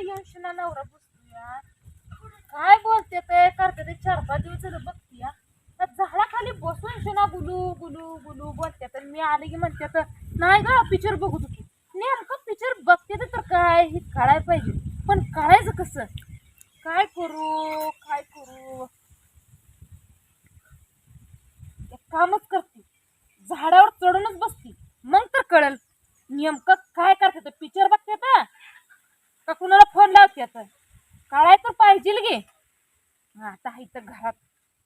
येऊन शिना नवरा बसतोया काय बोलते ते? करते ते चार पाच दिवस झालं बघतीया त्या झाडाखाली बसून शिना गुलू गुलू गुलू बोलते. तर मी आले की म्हणते तर नाही ग पिक्चर बघू तू नेमकं पिक्चर बघते तर काय? हे काढायला पाहिजे. पण काढायचं कसं? काय करू? काय करू? एक कामच करते. झाडावर चढूनच बसते. मग तर कळल नेमकं काय करते तर पिक्चर बघते तर का कुणाला फोन लावते आता? काढाय तर पाहिजे गे. आता इथं घरात.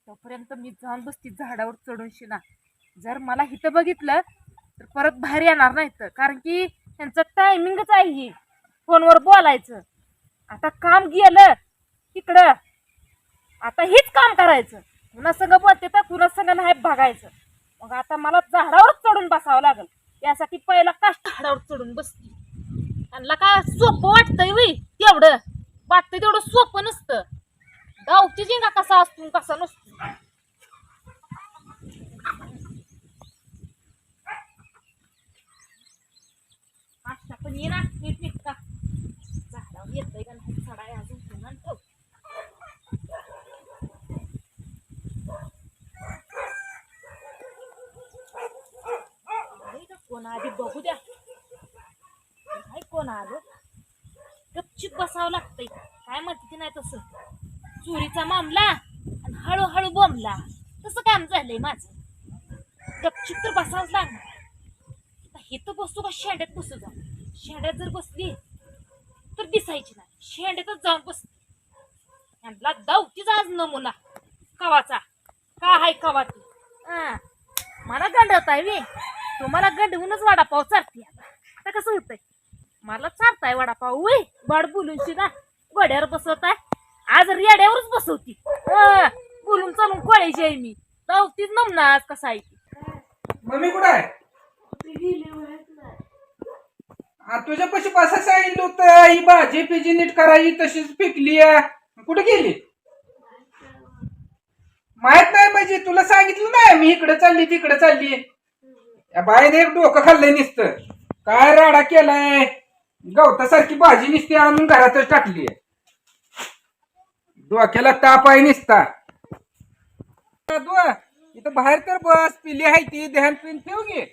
तोपर्यंत मी जाऊन बसते झाडावर चढून शिना. जर मला इथं बघितलं तर परत बाहेर येणार नाही तर कारण की त्यांचं टायमिंगच आहे ही. फोनवर बोलायचं. आता काम गेलं तिकडं आता हेच काम करायचं. कुणा संघ बोलते तर कुणा संघ नाही बघायचं. मग आता मला झाडावरच चढून बसावं लागेल. यासाठी पहिला काष्ट झाडावर चढून बसती. त्यांना काय सोपं वाटतंय वय? तेवढं वाटतंय तेवढं सोपं नसतं. गावची जिंगा कसा असतो कसा नसतो? काष्टा पण ये ना नीट नीट का? झाडावर येतंय का नाही? चढाय अजून पुन्हा ठेव. नाही आधी बघू द्या. कोण आलं? गपचिप बसावं लागतंय. काय म्हणते की नाही तसं. चोरीचा मामला आणि हळूहळू बोंबला. तसं काम झालंय माझं. गपचिप तर बसावंच लागणार. हे तर बसतो का शेंड्यात बसू जाऊ? शेंड्यात जर बसली तर दिसायची नाही. शेंड्यातच जाऊन बसते यांना दावतीच आज नमुना. कवाचा? का हाय कवाची? हा मला गंडवताय वे तुम्हाला गंडवूनच वाडापाव चारते आता. आता कसं होतंय? मला चारताय वडापाव. वय वाड बोलून ना गोड्यावर बसवताय. आज रेड्यावरच बसवती. बोलून चालून कळायची आहे मी. दावतीच नमना आज कसा आहे ती. मम्मी कुठं आहे? आ, तुझ्या पशी बसा सांगितलं होतं ही भाजी पिजी नीट करायची तशीच पिकली कुठे गेली? माहीत नाही म्हणजे तुला सांगितलं नाही मी इकडे चालली तिकडे चालली. या बाईने एक डोकं खाल्लंय नुसतं. काय राडा केलाय? गवतासारखी भाजी नुसती आणून घरातच टाकली डोक्याला ताप आहे निसता. इथं बाहेर तर बस पिली आहे ती ध्यान पिन ठेव घे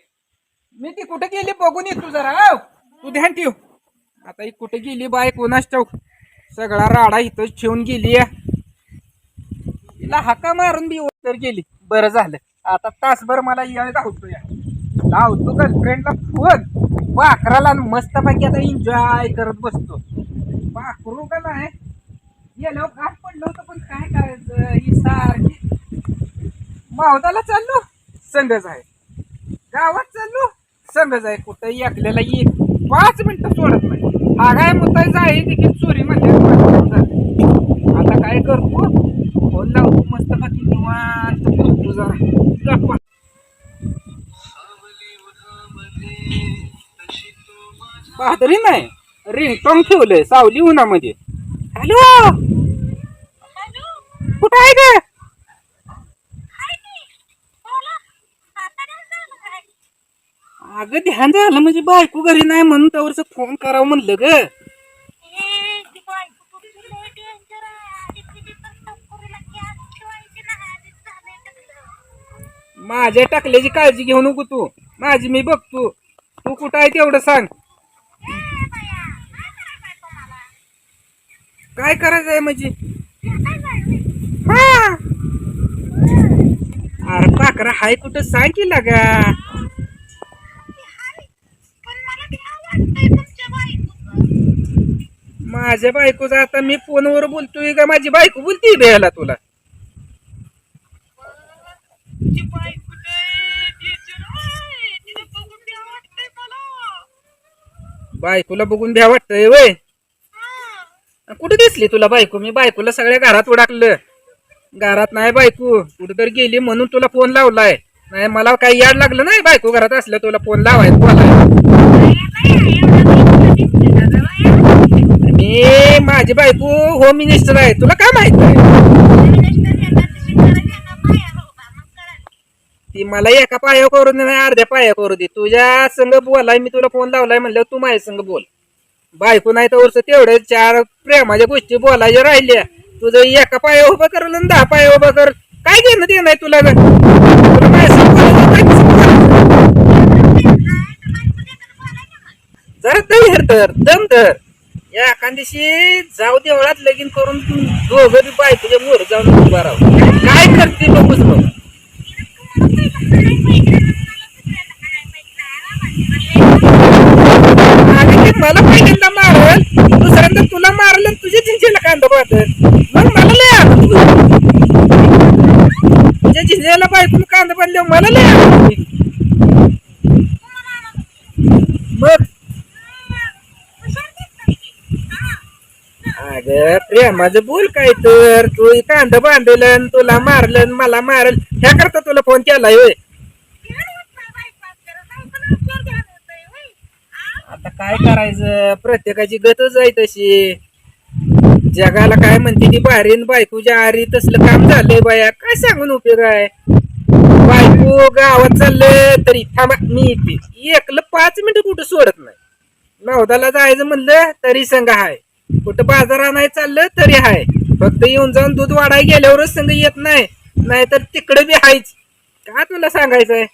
मी ती कुठे गेली बघून ये तू जरा तू ध्यान ठेव. आता ही कुठे गेली बाय कोणाच ठेव सगळा राडा इथंच ठेवून गेली तिला हाका मारून बी तर गेली. बरं झालं. आता तासभर मला या धावतो या लावतो गर्लफ्रेंडला फोन. बाकराला मस्त पैकी आता एन्जॉय करत बसतो. बाकरू का नाही? गेलो घाट पडलं होतं पण काय करायचं? ही सारखी. मावदाला चाललो. संघच आहे. गावात चाललो. संघच आहे. कुठंही ऐकलेला एक पाच मिनिटं सोडत नाही. हा काय मुद्दा जाय देखील चोरी म्हणजे आता काय करतो? फोन लावतो. मस्त बाकी निवांत बोलतो जरा. बहादरी नाही. रिंगटोंग ठेवलंय सावली उन्हामध्ये. हॅलो? कुठं आहे ग? अगं ध्यान झालं म्हणजे बायको घरी नाही म्हणून त्यावरच फोन करावं म्हणलं ग. माझ्या टाकल्याची काळजी घेऊ नको तू. माझी मी बघतो. तू कुठं आहे तेवढं सांग. काय करायचं आहे म्हणजे? हा. अरे पाकरा हाय कुठं सांग की लागा. माझ्या बायकोचा आता मी फोनवर बोलतोय का? माझी बायको बोलती बेला तुला. बायकोला बघून भ्या वाटतंय वय. कुठे दिसली तुला बायको? मी बायकोला सगळ्या घरात उडाकलं. घरात नाही बायको. कुठे तर गेली म्हणून तुला फोन लावलाय. नाही मला काही याड लागलं नाही बायको घरात असलं तुला फोन लावाय मी माझी बायको होम मिनिस्टर आहे. तुला काय माहीत आहे? ती मला एका पाया करू दे नाही अर्ध्या पाया करू दे. तुझ्या संग बोलाय मी तुला फोन लावलाय म्हणलं तू माझ्या संग बोल. बायको नाही तर तेवढे चार प्रेमाच्या गोष्टी बोलायच्या राहिल्या. तुझं एका पाया उभं कर आणि दहा पाया उभं कर. काय घेणं ते नाही तुला ग? तुला बोलायचं काय कसं बोलायचं? जरा दम तर दम तर या एखाद्याशी जाऊ देवळात लगीन करून तू दोघं बी बायकोच्या मोर जाऊन उभा राहू. काय करते बघूच बघ. मला पहिल्यांदा मारल दुसऱ्यांदा तुला मारलं तुझ्या चिंचेला कांदा पाहत मग मला लय आनंद होईल. तुझ्या चिंचेला बायकून कांदा बांधल्यावर मला लय आनंद होईल. मग अगं प्रेमाचं बोल काय तर? तू कांद बांधलं तुला मारलं मला मारल. ह्या करता तुला फोन केलाय होय. आता काय करायचं? प्रत्येकाची गतच आहे तशी. जगाला काय म्हणते ती बाहेरीन बायकोच्या आरी तसलं काम झालंय बाया. काय सांगून उपयोग आहे? बायको गावात चाललंय तरी थांबा मी येते. एकलं पाच मिनिटं कुठं सोडत नाही. नवदाला जायचं म्हणलं तरी संघ हाय. कुठं बाजारा नाही चाललं तरी हाय. फक्त येऊन जाऊन दूध वाढाय गेल्यावरच संघ येत नाही. नाहीतर तिकडे बी हायच. का तुला सांगायचंय?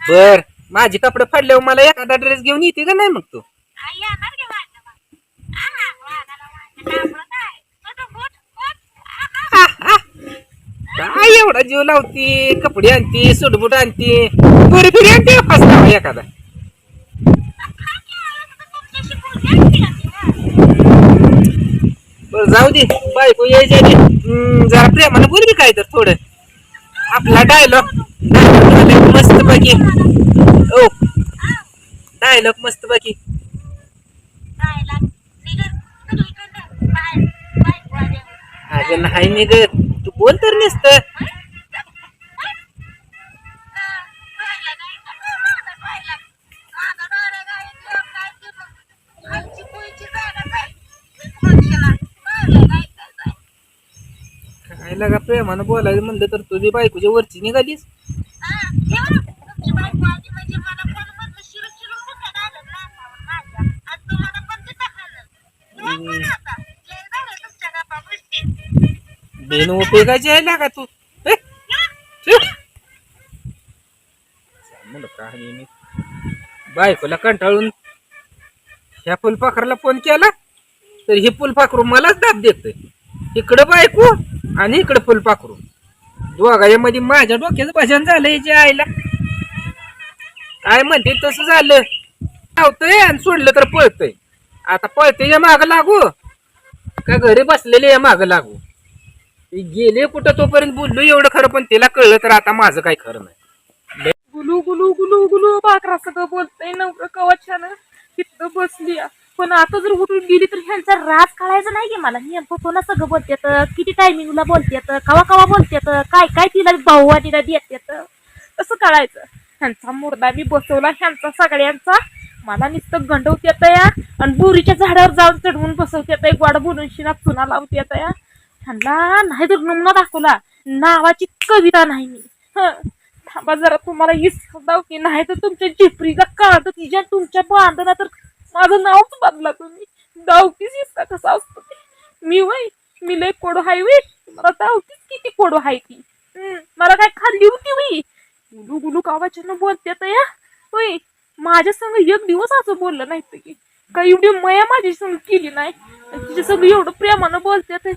बर. माझी कपडे फाडल्यावर मला एखादा ड्रेस घेऊन येते का नाही मग तू? काय एवढा जीव लावती? कपडे आणती सुटबुट आणती. पुरी फिरी आणते फसला एखादा? बर जाऊ दे. बायको हम्म, जरा प्रेमानं बोल काय तर थोडं. आपला डायलॉग डायलॉग मस्त बाकी ओ. डायलॉग मस्त बाकी अगं नाही निघत. कोण बोल तर नसत काय लगा प्रेमानं बोलायचं म्हणलं तर तुझी बायकोच्या वरची निघालीस? बेन उपयोगाची आहे ना का तू? हे? म्हणलं कहाणी मी. बायकोला कंटाळून ह्या फुलपाखराला फोन केला तर हे फुलपाखरू मलाच दाब देत इकडं बायको आणि इकडं फुलपाखरू. दोघाच्या मध्ये माझ्या डोक्याचं भजन झालं याच्या आईला. काय म्हणते तसं झालं. धावतंय आणि सोडलं तर पळतंय. आता पळते या माग लागू. का घरी बसलेले या माग लागू? गेले कुठं तोपर्यंत बोललो एवढं खरं पण तिला कळलं तर आता माझं काय खरं नाही. गुलू गुलू गुलू गुलू बाकरा सगळं बोलतय नवरं कवचानं. तिथं बसली. पण आता जर उठून गेली तर ह्यांचा राज काढायचा नाही की मला. नेमकं कोणा सगळं बोलतेत? किती टायमिंगला बोलतेत? कवा कवा बोलतेत? काय काय तिला भाऊ भाऊवाटीला देतेत? कसं कळायचं. ह्यांचा मुर्दा मी बसवला ह्यांचा सगळ्यांचा. मला नुसतं गंडवतेत या. आणि बोरीच्या झाडावर जाऊन चढवून बसवतेत गोड बोलून शिना चुना लावतेत या. ह्यांना नाही तर नमुना दाखवला. नावाची कविता नाही मी. थांबा जरा तुम्हाला हीच दाव की नाही तर तुमच्या जिपरीला काढत तिच्या तुमच्या बांधना तर माझं नावच बदला तुम्ही. दावकीच हिस्सा कसा असतो मी वय मी लय कोडो हाय वय. मला दावकीच किती कोडो हाय ती. मला काय खाल्ली होती वय? गुलू गुलू कावाच्यानं बोलते तर या होय माझ्या संग एक दिवस असं बोललं नाही तर की. काही एवढी मया माझी संग केली नाही. तिच्या संग एवढं प्रेमानं बोलते तर